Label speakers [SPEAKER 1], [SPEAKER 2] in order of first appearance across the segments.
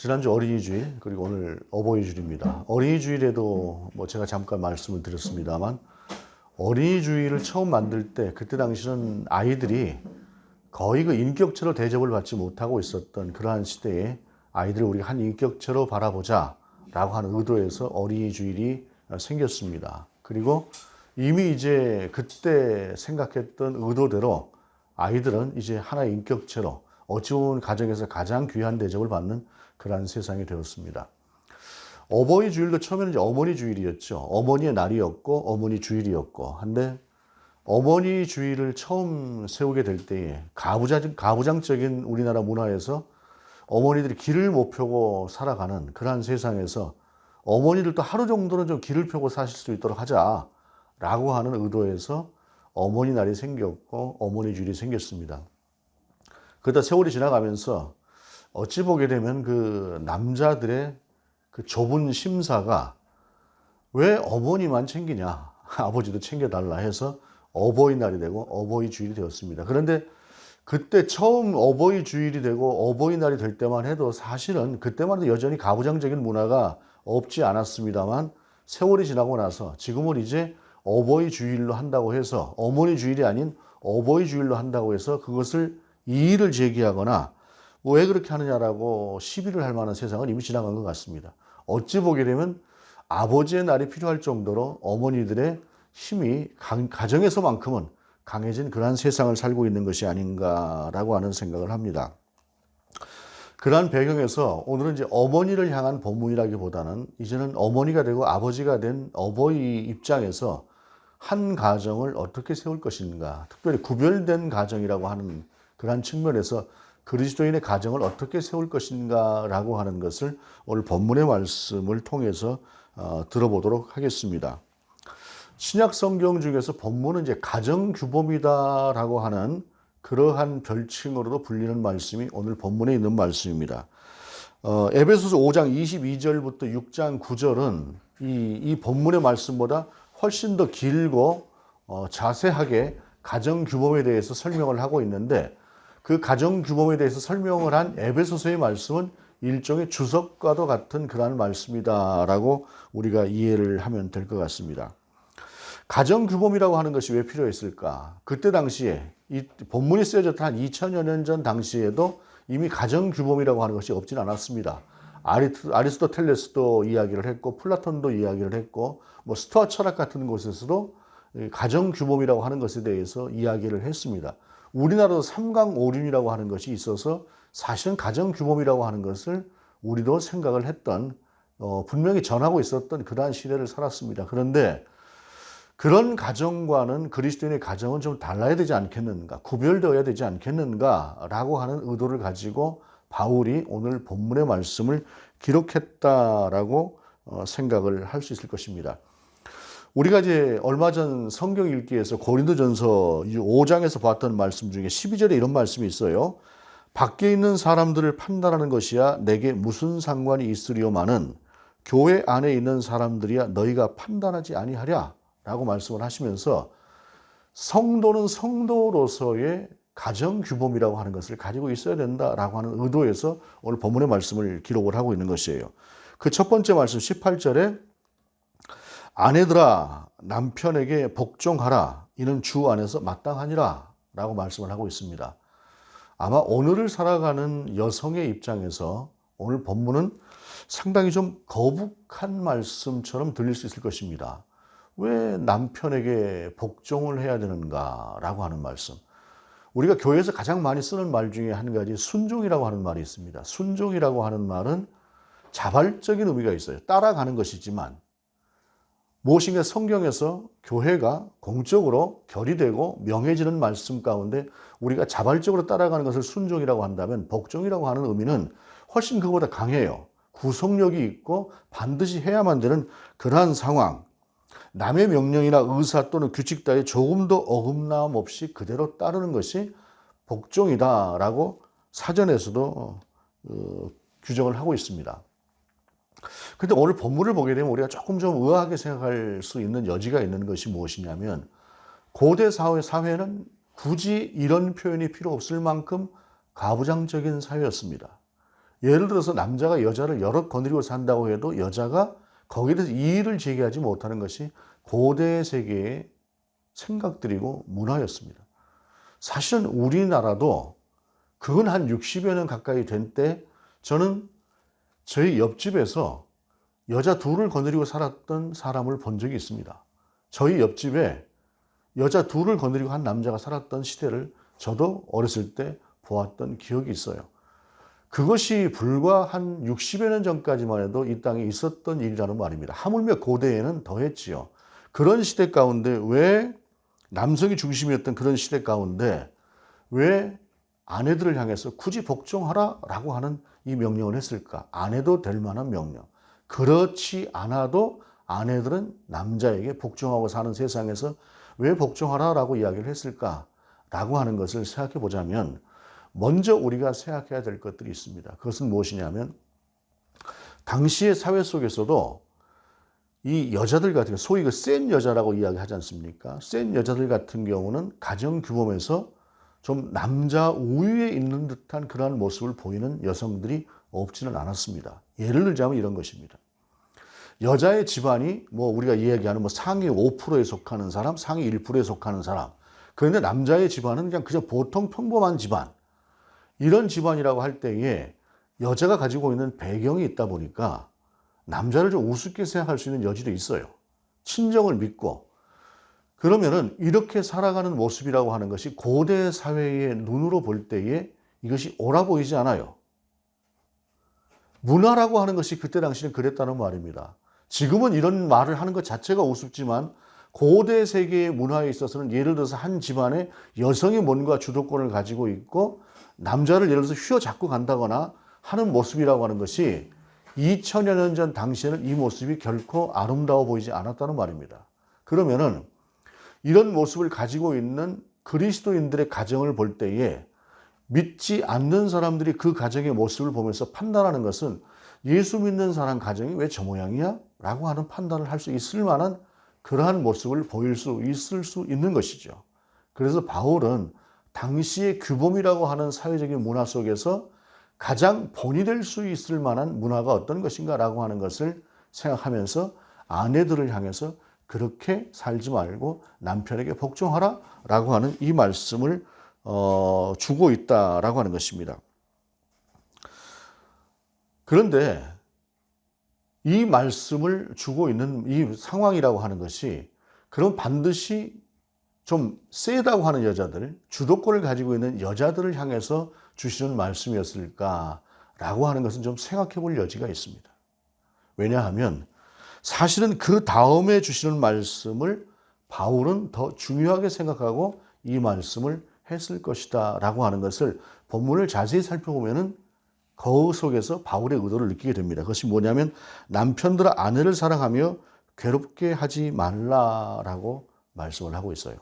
[SPEAKER 1] 지난주 어린이 주일 그리고 오늘 어버이 주일입니다. 어린이 주일에도 뭐 제가 잠깐 말씀을 드렸습니다만 어린이 주일을 처음 만들 때 그때 당시는 아이들이 거의 그 인격체로 대접을 받지 못하고 있었던 그러한 시대에 아이들을 우리가 한 인격체로 바라보자 라고 하는 의도에서 어린이 주일이 생겼습니다. 그리고 이미 이제 그때 생각했던 의도대로 아이들은 이제 하나의 인격체로 어찌 보면 가정에서 가장 귀한 대접을 받는 그러한 세상이 되었습니다. 어버이 주일도 처음에는 이제 어머니 주일이었죠. 어머니의 날이었고 어머니 주일이었고 한데 어머니 주일을 처음 세우게 될 때에 가부장, 가부장적인 우리나라 문화에서 어머니들이 길을 못 펴고 살아가는 그러한 세상에서 어머니들도 하루 정도는 좀 길을 펴고 사실 수 있도록 하자라고 하는 의도에서 어머니 날이 생겼고 어머니 주일이 생겼습니다. 그러다 세월이 지나가면서 어찌 보게 되면 그 남자들의 그 좁은 심사가 왜 어머니만 챙기냐 아버지도 챙겨달라 해서 어버이날이 되고 어버이 주일이 되었습니다. 그런데 그때 처음 어버이 주일이 되고 어버이날이 될 때만 해도 사실은 그때만 해도 여전히 가부장적인 문화가 없지 않았습니다만 세월이 지나고 나서 지금은 이제 어버이 주일로 한다고 해서 어머니 주일이 아닌 어버이 주일로 한다고 해서 그것을 이의를 제기하거나 뭐 왜 그렇게 하느냐라고 시비를 할 만한 세상은 이미 지나간 것 같습니다. 어찌 보게 되면 아버지의 날이 필요할 정도로 어머니들의 힘이 가정에서만큼은 강해진 그러한 세상을 살고 있는 것이 아닌가라고 하는 생각을 합니다. 그러한 배경에서 오늘은 이제 어머니를 향한 법문이라기보다는 이제는 어머니가 되고 아버지가 된 어버이 입장에서 한 가정을 어떻게 세울 것인가, 특별히 구별된 가정이라고 하는 그러한 측면에서 그리스도인의 가정을 어떻게 세울 것인가라고 하는 것을 오늘 본문의 말씀을 통해서 어, 들어보도록 하겠습니다. 신약 성경 중에서 본문은 이제 가정 규범이다라고 하는 그러한 별칭으로도 불리는 말씀이 오늘 본문에 있는 말씀입니다. 어, 에베소서 5장 22절부터 6장 9절은 이, 이 본문의 말씀보다 훨씬 더 길고 어, 자세하게 가정 규범에 대해서 설명을 하고 있는데 그 가정 규범에 대해서 설명을 한 에베소서의 말씀은 일종의 주석과도 같은 그러한 말씀이다라고 우리가 이해를 하면 될 것 같습니다. 가정 규범이라고 하는 것이 왜 필요했을까? 그때 당시에 이 본문이 쓰여졌던 한 2000여 년 전 당시에도 이미 가정 규범이라고 하는 것이 없진 않았습니다. 아리스토텔레스도 이야기를 했고 플라톤도 이야기를 했고 뭐 스토아 철학 같은 곳에서도 가정 규범이라고 하는 것에 대해서 이야기를 했습니다. 우리나라도 삼강오륜이라고 하는 것이 있어서 사실은 가정규범이라고 하는 것을 우리도 생각을 했던 어, 분명히 전하고 있었던 그러한 시대를 살았습니다. 그런데 그런 가정과는 그리스도인의 가정은 좀 달라야 되지 않겠는가, 구별되어야 되지 않겠는가라고 하는 의도를 가지고 바울이 오늘 본문의 말씀을 기록했다라고 어, 생각을 할 수 있을 것입니다. 우리가 이제 얼마 전 성경 읽기에서 고린도전서 5장에서 봤던 말씀 중에 12절에 이런 말씀이 있어요. 밖에 있는 사람들을 판단하는 것이야 내게 무슨 상관이 있으리오마는 교회 안에 있는 사람들이야 너희가 판단하지 아니하랴라고 말씀을 하시면서 성도는 성도로서의 가정 규범이라고 하는 것을 가지고 있어야 된다라고 하는 의도에서 오늘 본문의 말씀을 기록을 하고 있는 것이에요. 그 첫 번째 말씀 18절에 아내들아 남편에게 복종하라 이는 주 안에서 마땅하니라 라고 말씀을 하고 있습니다. 아마 오늘을 살아가는 여성의 입장에서 오늘 본문은 상당히 좀 거북한 말씀처럼 들릴 수 있을 것입니다. 왜 남편에게 복종을 해야 되는가 라고 하는 말씀. 우리가 교회에서 가장 많이 쓰는 말 중에 한 가지 순종이라고 하는 말이 있습니다. 순종이라고 하는 말은 자발적인 의미가 있어요. 따라가는 것이지만 무엇인가 성경에서 교회가 공적으로 결의되고 명해지는 말씀 가운데 우리가 자발적으로 따라가는 것을 순종이라고 한다면 복종이라고 하는 의미는 훨씬 그보다 강해요. 구속력이 있고 반드시 해야만 되는 그러한 상황. 남의 명령이나 의사 또는 규칙 따위 조금도 어금남 없이 그대로 따르는 것이 복종이다라고 사전에서도 어, 규정을 하고 있습니다. 근데 오늘 본문을 보게 되면 우리가 조금 좀 의아하게 생각할 수 있는 여지가 있는 것이 무엇이냐면 고대 사회 사회는 굳이 이런 표현이 필요 없을 만큼 가부장적인 사회였습니다. 예를 들어서 남자가 여자를 여러건드리고 산다고 해도 여자가 거기에 대해서 이의를 제기하지 못하는 것이 고대 세계의 생각들이고 문화였습니다. 사실은 우리나라도 그건 한 60여 년 가까이 된 때 저는 저희 옆집에서 여자 둘을 거느리고 살았던 사람을 본 적이 있습니다. 저희 옆집에 여자 둘을 거느리고 한 남자가 살았던 시대를 저도 어렸을 때 보았던 기억이 있어요. 그것이 불과 한 60여 년 전까지만 해도 이 땅에 있었던 일이라는 말입니다. 하물며 고대에는 더했지요. 그런 시대 가운데 왜 남성이 중심이었던 그런 시대 가운데 왜 아내들을 향해서 굳이 복종하라라고 하는 이 명령을 했을까? 안 해도 될 만한 명령. 그렇지 않아도 아내들은 남자에게 복종하고 사는 세상에서 왜 복종하라라고 이야기를 했을까라고 하는 것을 생각해 보자면 먼저 우리가 생각해야 될 것들이 있습니다. 그것은 무엇이냐면 당시의 사회 속에서도 이 여자들 같은 소위 그센 여자라고 이야기하지 않습니까? 센 여자들 같은 경우는 가정 규범에서 좀 남자 우위에 있는 듯한 그러한 모습을 보이는 여성들이 없지는 않았습니다. 예를 들자면 이런 것입니다. 여자의 집안이 뭐 우리가 이야기하는 뭐 상위 5%에 속하는 사람, 상위 1%에 속하는 사람. 그런데 남자의 집안은 그냥 그저 보통 평범한 집안. 이런 집안이라고 할 때에 여자가 가지고 있는 배경이 있다 보니까 남자를 좀 우습게 생각할 수 있는 여지도 있어요. 친정을 믿고 그러면은 이렇게 살아가는 모습이라고 하는 것이 고대 사회의 눈으로 볼 때에 이것이 옳아 보이지 않아요. 문화라고 하는 것이 그때 당시는 그랬다는 말입니다. 지금은 이런 말을 하는 것 자체가 우습지만 고대 세계의 문화에 있어서는 예를 들어서 한 집안에 여성이 뭔가 주도권을 가지고 있고 남자를 예를 들어서 휘어잡고 간다거나 하는 모습이라고 하는 것이 2000여 년 전 당시에는 이 모습이 결코 아름다워 보이지 않았다는 말입니다. 그러면은 이런 모습을 가지고 있는 그리스도인들의 가정을 볼 때에 믿지 않는 사람들이 그 가정의 모습을 보면서 판단하는 것은 예수 믿는 사람 가정이 왜 저 모양이야? 라고 하는 판단을 할 수 있을 만한 그러한 모습을 보일 수 있을 수 있는 것이죠. 그래서 바울은 당시의 규범이라고 하는 사회적인 문화 속에서 가장 본이 될 수 있을 만한 문화가 어떤 것인가 라고 하는 것을 생각하면서 아내들을 향해서 그렇게 살지 말고 남편에게 복종하라 라고 하는 이 말씀을 어, 주고 있다라고 하는 것입니다. 그런데 이 말씀을 주고 있는 이 상황이라고 하는 것이 그럼 반드시 좀 세다고 하는 여자들, 주도권을 가지고 있는 여자들을 향해서 주시는 말씀이었을까라고 하는 것은 좀 생각해 볼 여지가 있습니다. 왜냐하면 사실은 그 다음에 주시는 말씀을 바울은 더 중요하게 생각하고 이 말씀을 했을 것이다 라고 하는 것을 본문을 자세히 살펴보면 거울 속에서 바울의 의도를 느끼게 됩니다. 그것이 뭐냐면 남편들 아내를 사랑하며 괴롭게 하지 말라라고 말씀을 하고 있어요.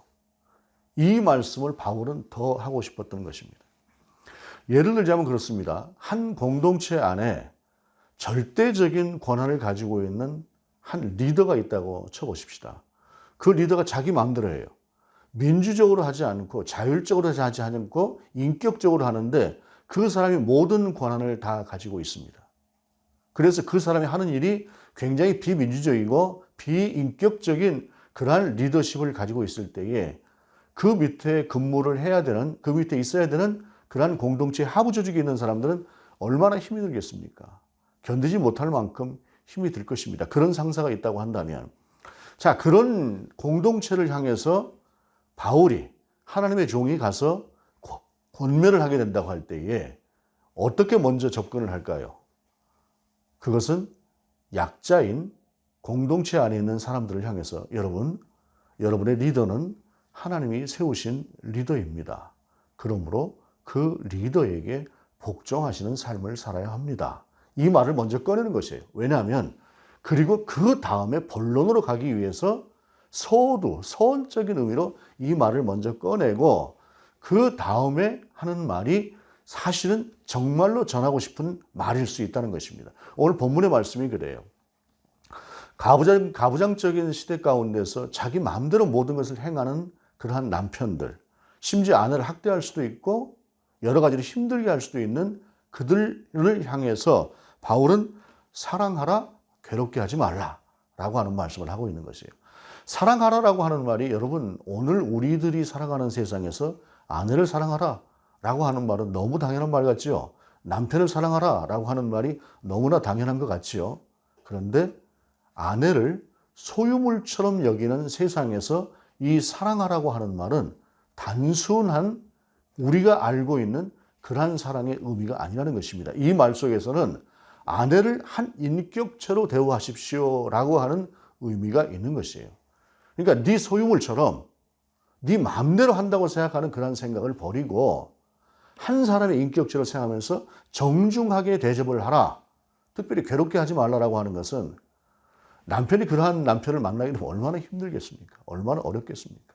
[SPEAKER 1] 이 말씀을 바울은 더 하고 싶었던 것입니다. 예를 들자면 그렇습니다. 한 공동체 안에 절대적인 권한을 가지고 있는 한 리더가 있다고 쳐보십시다. 그 리더가 자기 마음대로 해요. 민주적으로 하지 않고 자율적으로 하지 않고 인격적으로 하는데 그 사람이 모든 권한을 다 가지고 있습니다. 그래서 그 사람이 하는 일이 굉장히 비민주적이고 비인격적인 그러한 리더십을 가지고 있을 때에 그 밑에 근무를 해야 되는 그 밑에 있어야 되는 그러한 공동체 하부 조직에 있는 사람들은 얼마나 힘이 들겠습니까? 견디지 못할 만큼 힘이 들 것입니다. 그런 상사가 있다고 한다면. 자, 그런 공동체를 향해서 바울이 하나님의 종이 가서 권면을 하게 된다고 할 때에 어떻게 먼저 접근을 할까요? 그것은 약자인 공동체 안에 있는 사람들을 향해서 여러분, 여러분의 리더는 하나님이 세우신 리더입니다. 그러므로 그 리더에게 복종하시는 삶을 살아야 합니다. 이 말을 먼저 꺼내는 것이에요. 왜냐하면 그리고 그 다음에 본론으로 가기 위해서 서두, 서원적인 의미로 이 말을 먼저 꺼내고 그 다음에 하는 말이 사실은 정말로 전하고 싶은 말일 수 있다는 것입니다. 오늘 본문의 말씀이 그래요. 가부장, 가부장적인 시대 가운데서 자기 마음대로 모든 것을 행하는 그러한 남편들, 심지어 아내를 학대할 수도 있고 여러 가지로 힘들게 할 수도 있는 그들을 향해서 바울은 사랑하라, 괴롭게 하지 말라 라고 하는 말씀을 하고 있는 것이에요. 사랑하라라고 하는 말이 여러분 오늘 우리들이 살아가는 세상에서 아내를 사랑하라 라고 하는 말은 너무 당연한 말 같지요. 남편을 사랑하라 라고 하는 말이 너무나 당연한 것 같지요. 그런데 아내를 소유물처럼 여기는 세상에서 이 사랑하라고 하는 말은 단순한 우리가 알고 있는 그러한 사랑의 의미가 아니라는 것입니다. 이 말 속에서는 아내를 한 인격체로 대우하십시오라고 하는 의미가 있는 것이에요. 그러니까 네 소유물처럼 네 마음대로 한다고 생각하는 그런 생각을 버리고 한 사람의 인격체로 생각하면서 정중하게 대접을 하라. 특별히 괴롭게 하지 말라라고 하는 것은 남편이 그러한 남편을 만나기는 얼마나 힘들겠습니까? 얼마나 어렵겠습니까?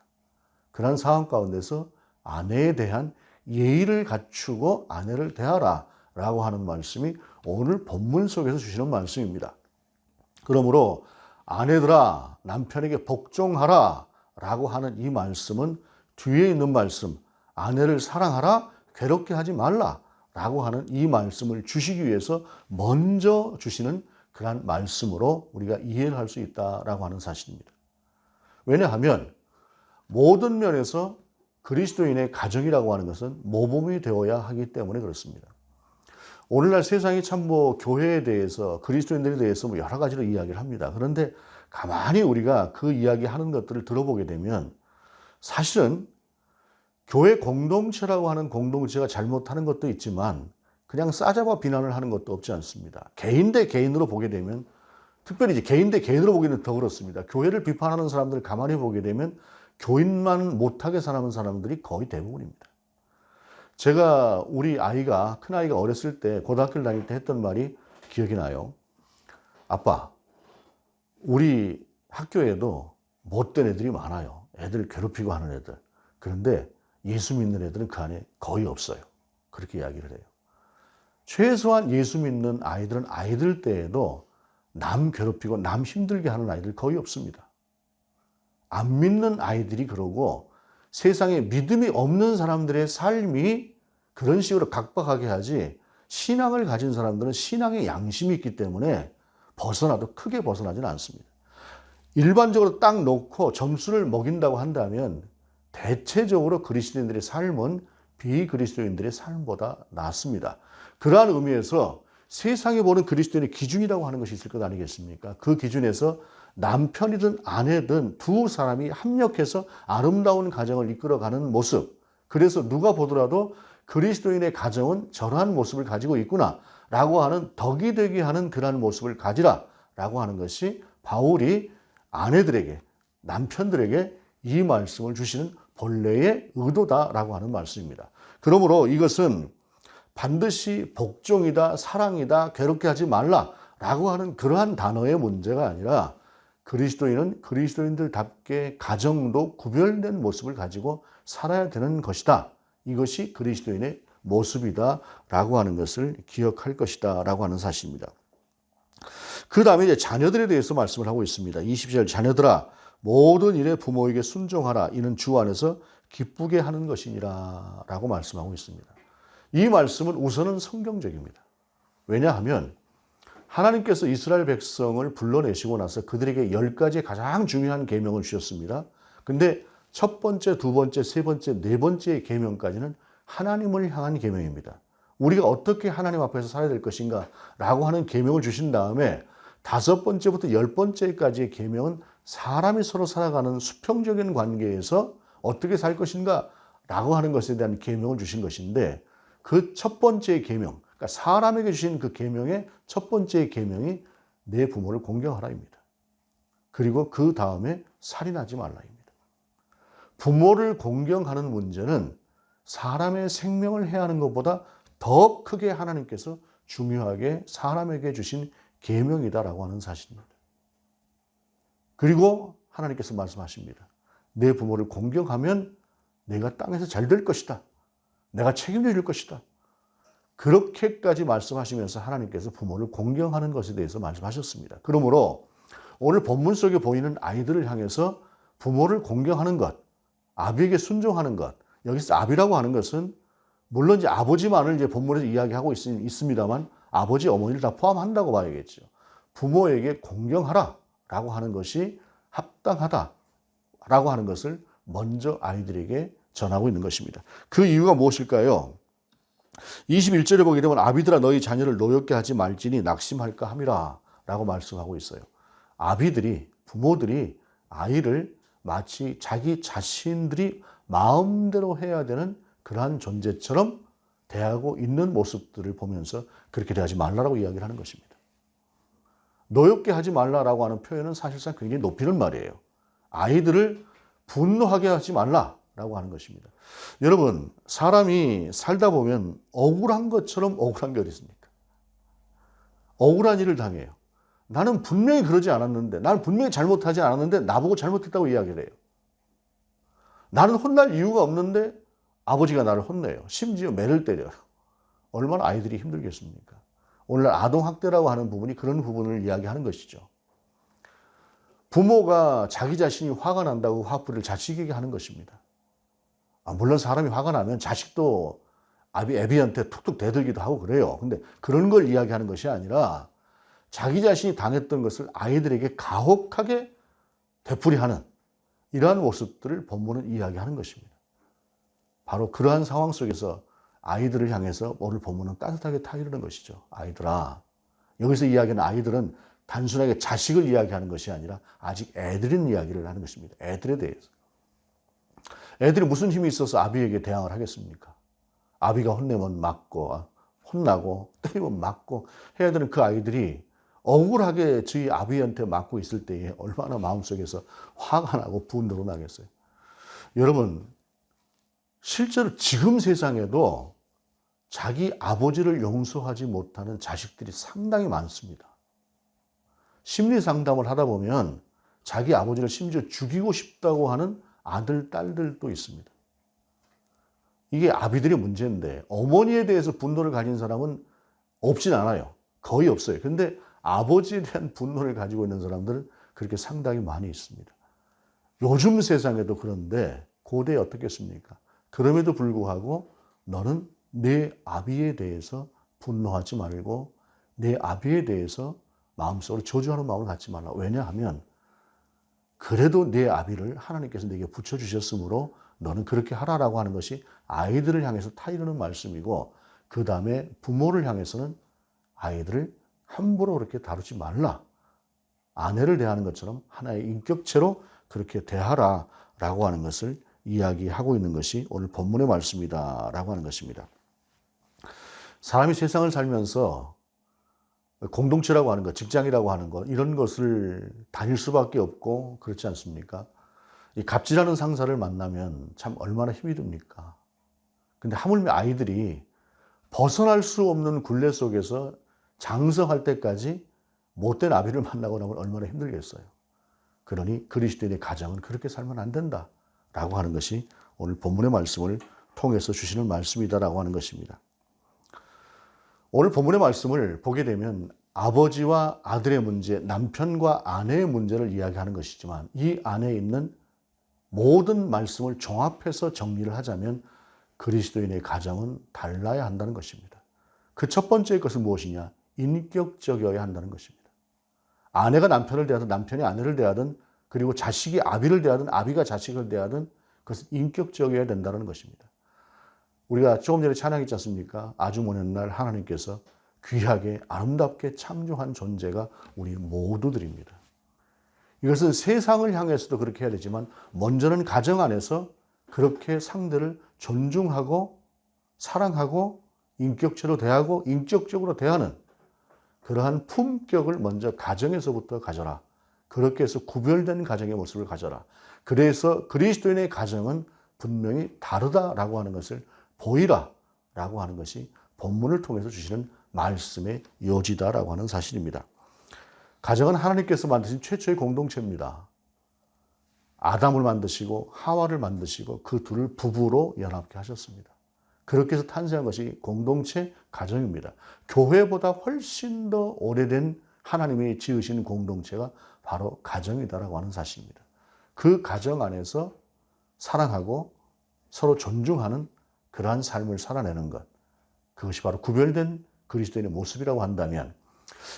[SPEAKER 1] 그러한 상황 가운데서 아내에 대한 예의를 갖추고 아내를 대하라 라고 하는 말씀이 오늘 본문 속에서 주시는 말씀입니다. 그러므로 아내들아 남편에게 복종하라 라고 하는 이 말씀은 뒤에 있는 말씀 아내를 사랑하라 괴롭게 하지 말라 라고 하는 이 말씀을 주시기 위해서 먼저 주시는 그러한 말씀으로 우리가 이해를 할 수 있다라고 하는 사실입니다. 왜냐하면 모든 면에서 그리스도인의 가정이라고 하는 것은 모범이 되어야 하기 때문에 그렇습니다. 오늘날 세상이 참 뭐 교회에 대해서 그리스도인들에 대해서 뭐 여러 가지로 이야기를 합니다. 그런데 가만히 우리가 그 이야기 하는 것들을 들어보게 되면 사실은 교회 공동체라고 하는 공동체가 잘못하는 것도 있지만 그냥 싸잡아 비난을 하는 것도 없지 않습니다. 개인 대 개인으로 보게 되면 특별히 이제 개인 대 개인으로 보기는 더 그렇습니다. 교회를 비판하는 사람들을 가만히 보게 되면 교인만 못하게 사는 사람들이 거의 대부분입니다. 제가 우리 아이가 큰 아이가 어렸을 때 고등학교를 다닐 때 했던 말이 기억이 나요. 아빠, 우리 학교에도 못된 애들이 많아요. 애들 괴롭히고 하는 애들. 그런데 예수 믿는 애들은 그 안에 거의 없어요. 그렇게 이야기를 해요. 최소한 예수 믿는 아이들은 아이들 때에도 남 괴롭히고 남 힘들게 하는 아이들 거의 없습니다. 안 믿는 아이들이 그러고 세상에 믿음이 없는 사람들의 삶이 그런 식으로 각박하게 하지 신앙을 가진 사람들은 신앙의 양심이 있기 때문에 벗어나도 크게 벗어나지는 않습니다. 일반적으로 딱 놓고 점수를 먹인다고 한다면 대체적으로 그리스도인들의 삶은 비그리스도인들의 삶보다 낫습니다. 그러한 의미에서 세상에 보는 그리스도인의 기준이라고 하는 것이 있을 것 아니겠습니까? 그 기준에서 남편이든 아내든 두 사람이 합력해서 아름다운 가정을 이끌어가는 모습. 그래서 누가 보더라도 그리스도인의 가정은 저러한 모습을 가지고 있구나. 라고 하는 덕이 되게 하는 그러한 모습을 가지라. 라고 하는 것이 바울이 아내들에게, 남편들에게 이 말씀을 주시는 본래의 의도다라고 하는 말씀입니다. 그러므로 이것은 반드시 복종이다, 사랑이다, 괴롭게 하지 말라 라고 하는 그러한 단어의 문제가 아니라 그리스도인은 그리스도인들답게 가정도 구별된 모습을 가지고 살아야 되는 것이다. 이것이 그리스도인의 모습이다. 라고 하는 것을 기억할 것이다. 라고 하는 사실입니다. 그 다음에 이제 자녀들에 대해서 말씀을 하고 있습니다. 20절 자녀들아, 모든 일에 부모에게 순종하라. 이는 주 안에서 기쁘게 하는 것이니라. 라고 말씀하고 있습니다. 이 말씀은 우선은 성경적입니다. 왜냐하면 하나님께서 이스라엘 백성을 불러내시고 나서 그들에게 열 가지 가장 중요한 계명을 주셨습니다. 근데 첫 번째, 두 번째, 세 번째, 네번째 계명까지는 하나님을 향한 계명입니다. 우리가 어떻게 하나님 앞에서 살아야 될 것인가라고 하는 계명을 주신 다음에 다섯 번째부터 열 번째까지의 계명은 사람이 서로 살아가는 수평적인 관계에서 어떻게 살 것인가라고 하는 것에 대한 계명을 주신 것인데 그 첫 번째 계명 그러니까 사람에게 주신 그 계명의 첫 번째 계명이 내 부모를 공경하라입니다. 그리고 그 다음에 살인하지 말라입니다. 부모를 공경하는 문제는 사람의 생명을 해하는 것보다 더 크게 하나님께서 중요하게 사람에게 주신 계명이다라고 하는 사실입니다. 그리고 하나님께서 말씀하십니다. 내 부모를 공경하면 내가 땅에서 잘 될 것이다. 내가 책임져 줄 것이다. 그렇게까지 말씀하시면서 하나님께서 부모를 공경하는 것에 대해서 말씀하셨습니다. 그러므로 오늘 본문 속에 보이는 아이들을 향해서 부모를 공경하는 것, 아비에게 순종하는 것, 여기서 아비라고 하는 것은 물론 이제 아버지만을 이제 본문에서 이야기하고 있, 있습니다만 아버지, 어머니를 다 포함한다고 봐야겠죠. 부모에게 공경하라 라고 하는 것이 합당하다 라고 하는 것을 먼저 아이들에게 전하고 있는 것입니다. 그 이유가 무엇일까요? 21절에 보게 되면 아비들아 너희 자녀를 노엽게 하지 말지니 낙심할까 함이라 라고 말씀하고 있어요. 아비들이 부모들이 아이를 마치 자기 자신들이 마음대로 해야 되는 그러한 존재처럼 대하고 있는 모습들을 보면서 그렇게 대하지 말라라고 이야기를 하는 것입니다. 노엽게 하지 말라라고 하는 표현은 사실상 굉장히 높이는 말이에요. 아이들을 분노하게 하지 말라. 라고 하는 것입니다. 여러분, 사람이 살다 보면 억울한 것처럼 억울한 게 어디 있습니까? 억울한 일을 당해요. 나는 분명히 그러지 않았는데, 나는 분명히 잘못하지 않았는데, 나보고 잘못했다고 이야기를 해요. 나는 혼날 이유가 없는데, 아버지가 나를 혼내요. 심지어 매를 때려요. 얼마나 아이들이 힘들겠습니까? 오늘 아동학대라고 하는 부분이 그런 부분을 이야기하는 것이죠. 부모가 자기 자신이 화가 난다고 화풀이를 자식에게 하는 것입니다. 아, 물론 사람이 화가 나면 자식도 아비, 애비한테 툭툭 대들기도 하고 그래요. 근데 그런 걸 이야기하는 것이 아니라 자기 자신이 당했던 것을 아이들에게 가혹하게 되풀이하는 이러한 모습들을 본문은 이야기하는 것입니다. 바로 그러한 상황 속에서 아이들을 향해서 오늘 본문은 따뜻하게 타이르는 것이죠. 아이들아. 여기서 이야기하는 아이들은 단순하게 자식을 이야기하는 것이 아니라 아직 애들인 이야기를 하는 것입니다. 애들에 대해서. 애들이 무슨 힘이 있어서 아비에게 대항을 하겠습니까? 아비가 혼내면 맞고 혼나고 때리면 맞고 해야 되는 그 아이들이 억울하게 저희 아비한테 맞고 있을 때에 얼마나 마음속에서 화가 나고 분노가 나겠어요. 여러분 실제로 지금 세상에도 자기 아버지를 용서하지 못하는 자식들이 상당히 많습니다. 심리 상담을 하다 보면 자기 아버지를 심지어 죽이고 싶다고 하는 아들, 딸들도 있습니다. 이게 아비들의 문제인데 어머니에 대해서 분노를 가진 사람은 없진 않아요. 거의 없어요. 근데 아버지에 대한 분노를 가지고 있는 사람들은 그렇게 상당히 많이 있습니다. 요즘 세상에도 그런데 고대에 어떻겠습니까? 그럼에도 불구하고 너는 내 아비에 대해서 분노하지 말고 내 아비에 대해서 마음속으로 저주하는 마음을 갖지 말라. 왜냐하면 그래도 내 아비를 하나님께서 내게 붙여주셨으므로 너는 그렇게 하라라고 하는 것이 아이들을 향해서 타이르는 말씀이고 그 다음에 부모를 향해서는 아이들을 함부로 그렇게 다루지 말라. 아내를 대하는 것처럼 하나의 인격체로 그렇게 대하라 라고 하는 것을 이야기하고 있는 것이 오늘 본문의 말씀이다 라고 하는 것입니다. 사람이 세상을 살면서 공동체라고 하는 것, 직장이라고 하는 것, 이런 것을 다닐 수밖에 없고 그렇지 않습니까? 이 갑질하는 상사를 만나면 참 얼마나 힘이 듭니까? 근데 하물며 아이들이 벗어날 수 없는 굴레 속에서 장성할 때까지 못된 아비를 만나고 나면 얼마나 힘들겠어요. 그러니 그리스도인의 가정은 그렇게 살면 안 된다. 라고 하는 것이 오늘 본문의 말씀을 통해서 주시는 말씀이다라고 하는 것입니다. 오늘 본문의 말씀을 보게 되면 아버지와 아들의 문제, 남편과 아내의 문제를 이야기하는 것이지만 이 안에 있는 모든 말씀을 종합해서 정리를 하자면 그리스도인의 가정은 달라야 한다는 것입니다. 그 첫 번째 것은 무엇이냐? 인격적이어야 한다는 것입니다. 아내가 남편을 대하든 남편이 아내를 대하든 그리고 자식이 아비를 대하든 아비가 자식을 대하든 그것은 인격적이어야 된다는 것입니다. 우리가 조금 전에 찬양했지 않습니까? 아주 먼날 하나님께서 귀하게 아름답게 참조한 존재가 우리 모두들입니다. 이것은 세상을 향해서도 그렇게 해야 되지만 먼저는 가정 안에서 그렇게 상대를 존중하고 사랑하고 인격체로 대하고 인격적으로 대하는 그러한 품격을 먼저 가정에서부터 가져라. 그렇게 해서 구별된 가정의 모습을 가져라. 그래서 그리스도인의 가정은 분명히 다르다라고 하는 것을 보이라 라고 하는 것이 본문을 통해서 주시는 말씀의 요지다라고 하는 사실입니다. 가정은 하나님께서 만드신 최초의 공동체입니다. 아담을 만드시고 하와를 만드시고 그 둘을 부부로 연합케 하셨습니다. 그렇게 해서 탄생한 것이 공동체 가정입니다. 교회보다 훨씬 더 오래된 하나님이 지으신 공동체가 바로 가정이다라고 하는 사실입니다. 그 가정 안에서 사랑하고 서로 존중하는 그러한 삶을 살아내는 것. 그것이 바로 구별된 그리스도인의 모습이라고 한다면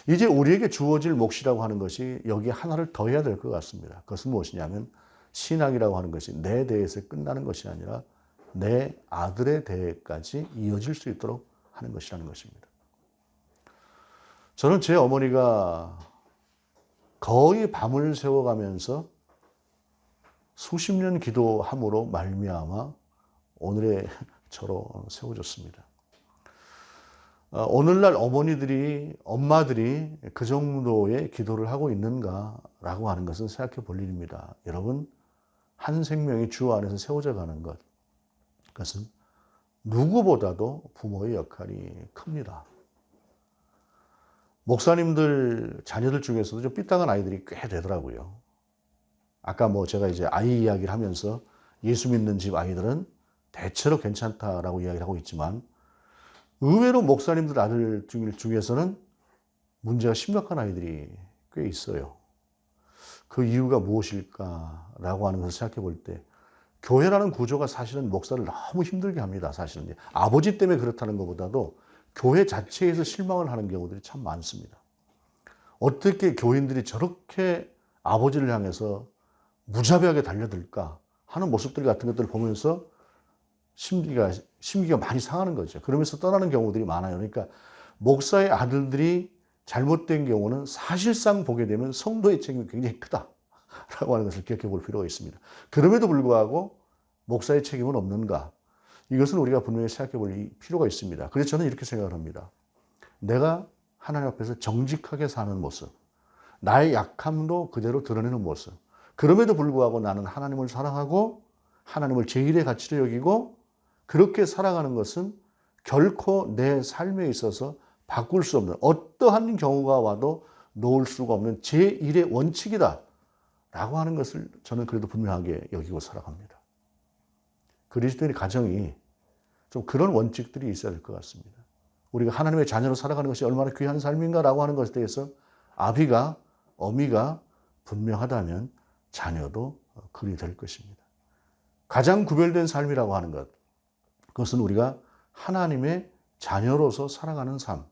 [SPEAKER 1] 이제 우리에게 주어질 몫이라고 하는 것이 여기 하나를 더 해야 될 것 같습니다. 그것은 무엇이냐면 신앙이라고 하는 것이 내 대해서 끝나는 것이 아니라 내 아들에 대해까지 이어질 수 있도록 하는 것이라는 것입니다. 저는 제 어머니가 거의 밤을 새워가면서 수십 년 기도함으로 말미암아 오늘의 저로 세워줬습니다. 아, 오늘날 어머니들이, 엄마들이 그 정도의 기도를 하고 있는가라고 하는 것은 생각해 볼 일입니다. 여러분, 한 생명이 주 안에서 세워져 가는 것, 그것은 누구보다도 부모의 역할이 큽니다. 목사님들, 자녀들 중에서도 좀 삐딱한 아이들이 꽤 되더라고요. 아까 뭐 제가 이제 아이 이야기를 하면서 예수 믿는 집 아이들은 대체로 괜찮다라고 이야기를 하고 있지만 의외로 목사님들 아들 중에서는 문제가 심각한 아이들이 꽤 있어요. 그 이유가 무엇일까라고 하는 것을 생각해 볼 때 교회라는 구조가 사실은 목사를 너무 힘들게 합니다. 사실은 아버지 때문에 그렇다는 것보다도 교회 자체에서 실망을 하는 경우들이 참 많습니다. 어떻게 교인들이 저렇게 아버지를 향해서 무자비하게 달려들까 하는 모습들 같은 것들을 보면서 심리가, 심기가 많이 상하는 거죠. 그러면서 떠나는 경우들이 많아요. 그러니까 목사의 아들들이 잘못된 경우는 사실상 보게 되면 성도의 책임이 굉장히 크다. 라고 하는 것을 기억해 볼 필요가 있습니다. 그럼에도 불구하고 목사의 책임은 없는가? 이것은 우리가 분명히 생각해 볼 필요가 있습니다. 그래서 저는 이렇게 생각을 합니다. 내가 하나님 앞에서 정직하게 사는 모습, 나의 약함도 그대로 드러내는 모습, 그럼에도 불구하고 나는 하나님을 사랑하고 하나님을 제일의 가치로 여기고 그렇게 살아가는 것은 결코 내 삶에 있어서 바꿀 수 없는 어떠한 경우가 와도 놓을 수가 없는 제1의 원칙이다. 라고 하는 것을 저는 그래도 분명하게 여기고 살아갑니다. 그리스도인의 가정이 좀 그런 원칙들이 있어야 될 것 같습니다. 우리가 하나님의 자녀로 살아가는 것이 얼마나 귀한 삶인가라고 하는 것에 대해서 아비가, 어미가 분명하다면 자녀도 그리 될 것입니다. 가장 구별된 삶이라고 하는 것, 그것은 우리가 하나님의 자녀로서 살아가는 삶,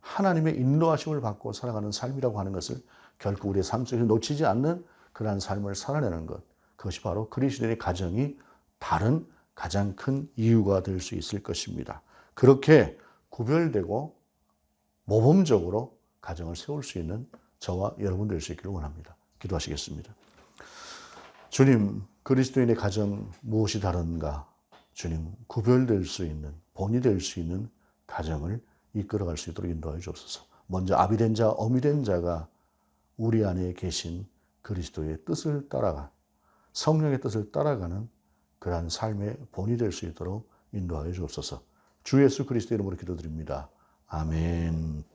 [SPEAKER 1] 하나님의 인도하심을 받고 살아가는 삶이라고 하는 것을 결국 우리의 삶 속에서 놓치지 않는 그러한 삶을 살아내는 것. 그것이 바로 그리스도인의 가정이 다른 가장 큰 이유가 될 수 있을 것입니다. 그렇게 구별되고 모범적으로 가정을 세울 수 있는 저와 여러분 될 수 있기를 원합니다. 기도하시겠습니다. 주님, 그리스도인의 가정 무엇이 다른가? 주님 구별될 수 있는 본이 될 수 있는 가정을 이끌어갈 수 있도록 인도하여 주옵소서. 먼저 아비된 자, 어미된 자가 우리 안에 계신 그리스도의 뜻을 따라가 성령의 뜻을 따라가는 그러한 삶의 본이 될 수 있도록 인도하여 주옵소서. 주 예수 그리스도 이름으로 기도드립니다. 아멘.